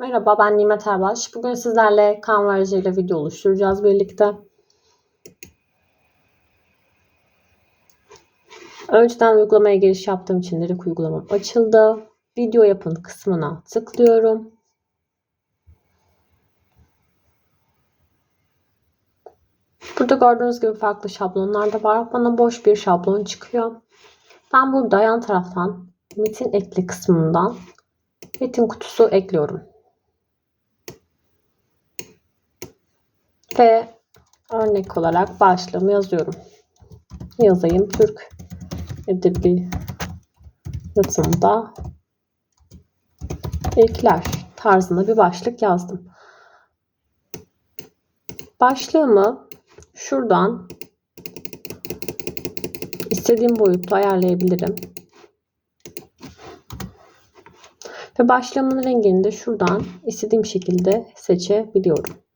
Merhaba ben Nimet Erbaş. Bugün sizlerle Canva aracıyla video oluşturacağız birlikte. Önceden uygulamaya giriş yaptığım için direkt uygulamam açıldı. Video yapın kısmına tıklıyorum. Burada gördüğünüz gibi farklı şablonlar da var. Bana boş bir şablon çıkıyor. Ben burada yan taraftan metin ekle kısmından metin kutusu ekliyorum. Ve örnek olarak başlığımı yazıyorum. Yazayım Türk Edebiyatında ilkler tarzında bir başlık yazdım. Başlığımı şuradan istediğim boyutta ayarlayabilirim. Ve başlığımın rengini de şuradan istediğim şekilde seçebiliyorum.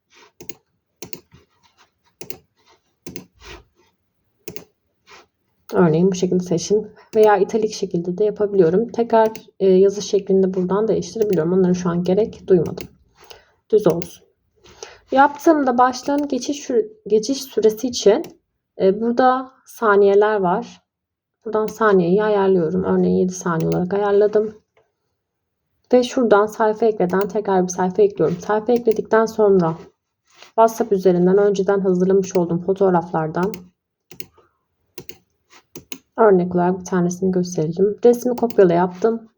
Örneğin bu şekilde seçim veya italik şekilde de yapabiliyorum. Tekrar e, yazı şeklinde buradan değiştirebiliyorum. Onları şu an gerek duymadım. Düz olsun. Yaptığımda başlığın geçiş, geçiş süresi için e, burada saniyeler var. Buradan saniyeyi ayarlıyorum. Örneğin 7 saniye olarak ayarladım. Ve şuradan sayfa ekleden tekrar bir sayfa ekliyorum. Sayfa ekledikten sonra WhatsApp üzerinden önceden hazırlamış olduğum fotoğraflardan Örnek olarak bir tanesini gösterelim. Resmi kopyala yaptım.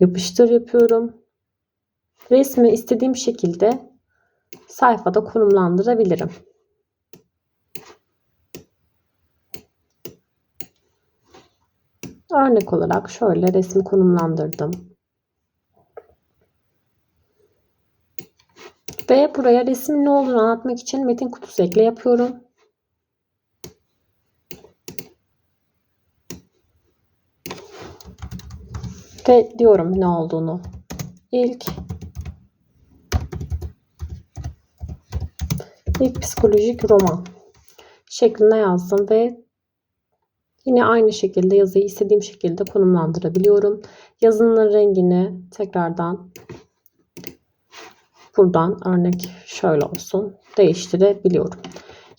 Yapıştır yapıyorum. Resmi istediğim şekilde sayfada konumlandırabilirim. Örnek olarak şöyle resmi konumlandırdım. Ve buraya resmin ne olduğunu anlatmak için metin kutusu ekle yapıyorum. Ve diyorum ne olduğunu. İlk ilk psikolojik roman şeklinde yazdım ve yine aynı şekilde yazıyı istediğim şekilde konumlandırabiliyorum. Yazının rengini tekrardan buradan örnek şöyle olsun değiştirebiliyorum.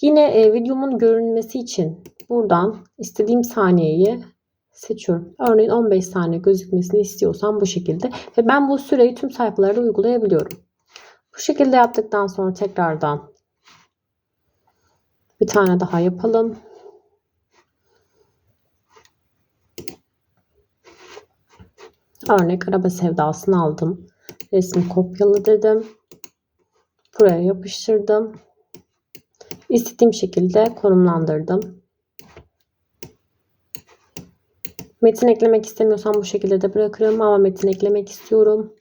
Yine e, videomun görünmesi için buradan istediğim saniyeyi seçiyorum. Örneğin 15 saniye gözükmesini istiyorsam bu şekilde. Ve ben bu süreyi tüm sayfalarda uygulayabiliyorum. Bu şekilde yaptıktan sonra tekrardan bir tane daha yapalım. Örnek araba sevdasını aldım. Resmi kopyala dedim. Buraya yapıştırdım. İstediğim şekilde konumlandırdım. Metin eklemek istemiyorsam bu şekilde de bırakırım ama metin eklemek istiyorum.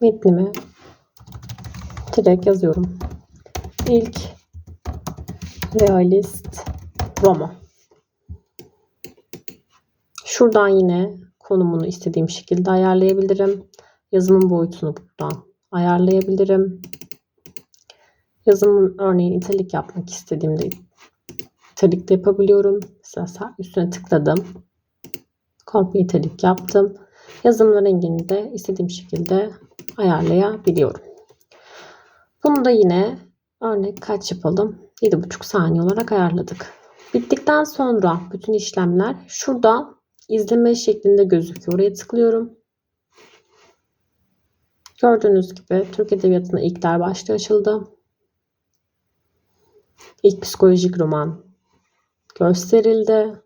Metnimi direkt yazıyorum. İlk realist roman. Şuradan yine konumunu istediğim şekilde ayarlayabilirim. Yazımın boyutunu buradan ayarlayabilirim. Yazımın örneğin italik yapmak istediğimde italik de yapabiliyorum. Mesela üstüne tıkladım. Komple italik yaptım. Yazımın rengini de istediğim şekilde ayarlayabiliyorum. Bunu da yine örnek kaç yapalım? 7,5 saniye olarak ayarladık. Bittikten sonra bütün işlemler şurada izleme şeklinde gözüküyor. Oraya tıklıyorum. Gördüğünüz gibi Türk Edebiyatı'na ilkler başlığı açıldı. İlk psikolojik roman gösterildi.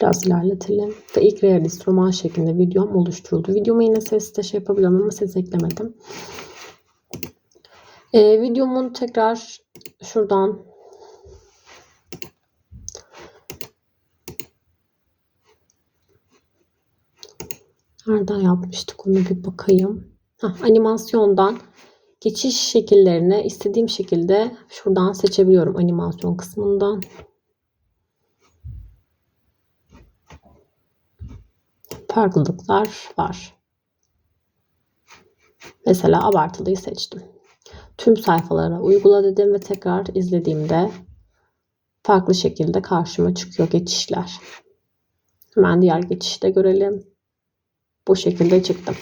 Biraz ilerletelim. Ve ilk realist roman şeklinde videom oluşturuldu. Videomu yine sesle şey yapabiliyorum ama ses eklemedim. Ee, videomun tekrar şuradan Nereden yapmıştık onu bir bakayım. Heh, animasyondan geçiş şekillerini istediğim şekilde şuradan seçebiliyorum animasyon kısmından. Farklılıklar var. Mesela abartılıyı seçtim. Tüm sayfalara uygula dedim ve tekrar izlediğimde farklı şekilde karşıma çıkıyor geçişler. Hemen diğer geçişi de görelim. Bu şekilde çıktım.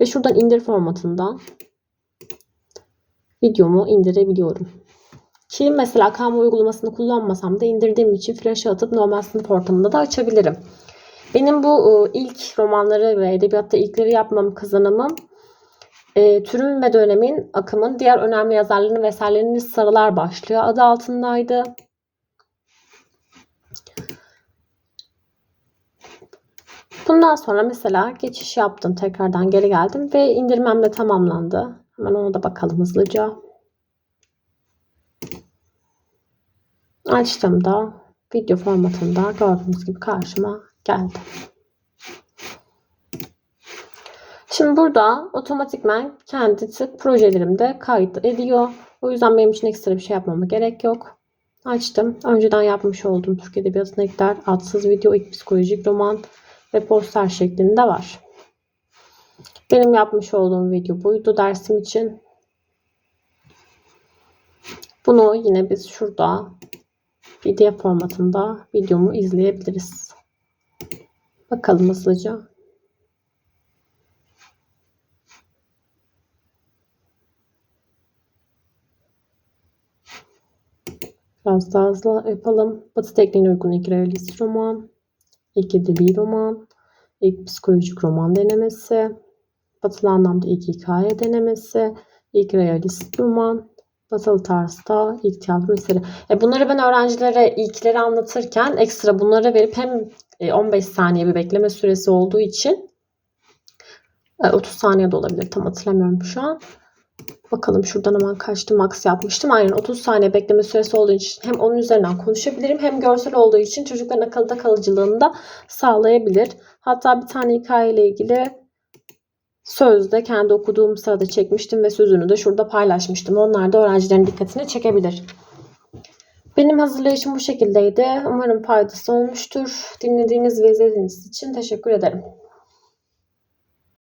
Ve şuradan indir formatından videomu indirebiliyorum. Ki mesela Canva uygulamasını kullanmasam da indirdiğim için flash'a atıp normal sınıf ortamında da açabilirim. Benim bu e, ilk romanları ve edebiyatta ilkleri yapmam kazanımım e, türüm ve dönemin akımın diğer önemli yazarlarının vesairelerini sarılar başlıyor adı altındaydı. Bundan sonra mesela geçiş yaptım. Tekrardan geri geldim ve indirmem de tamamlandı. Hemen ona da bakalım hızlıca. Açtığımda video formatında gördüğünüz gibi karşıma geldi. Şimdi burada otomatikman kendi tık projelerimde kayıt ediyor. O yüzden benim için ekstra bir şey yapmama gerek yok. Açtım. Önceden yapmış olduğum Türk Edebiyatı'na ekler, adsız video, ilk psikolojik roman ve poster şeklinde var. Benim yapmış olduğum video buydu dersim için. Bunu yine biz şurada PDF formatında videomu izleyebiliriz. Bakalım hızlıca. Biraz daha hızlı yapalım. Batı tekniğine uygun ilk realist roman, ilk edebi roman, ilk psikolojik roman denemesi, batılı anlamda ilk hikaye denemesi, ilk realist roman, batılı tarzda ilk tiyatro eseri. E bunları ben öğrencilere ilkleri anlatırken ekstra bunları verip hem e, 15 saniye bir bekleme süresi olduğu için e, 30 saniye de olabilir tam hatırlamıyorum şu an. Bakalım şuradan hemen kaçtı max yapmıştım. Aynen 30 saniye bekleme süresi olduğu için hem onun üzerinden konuşabilirim hem görsel olduğu için çocukların akılda kalıcılığını da sağlayabilir. Hatta bir tane hikayeyle ilgili sözde kendi okuduğum sırada çekmiştim ve sözünü de şurada paylaşmıştım. Onlar da öğrencilerin dikkatini çekebilir. Benim hazırlayışım bu şekildeydi. Umarım faydası olmuştur. Dinlediğiniz ve izlediğiniz için teşekkür ederim.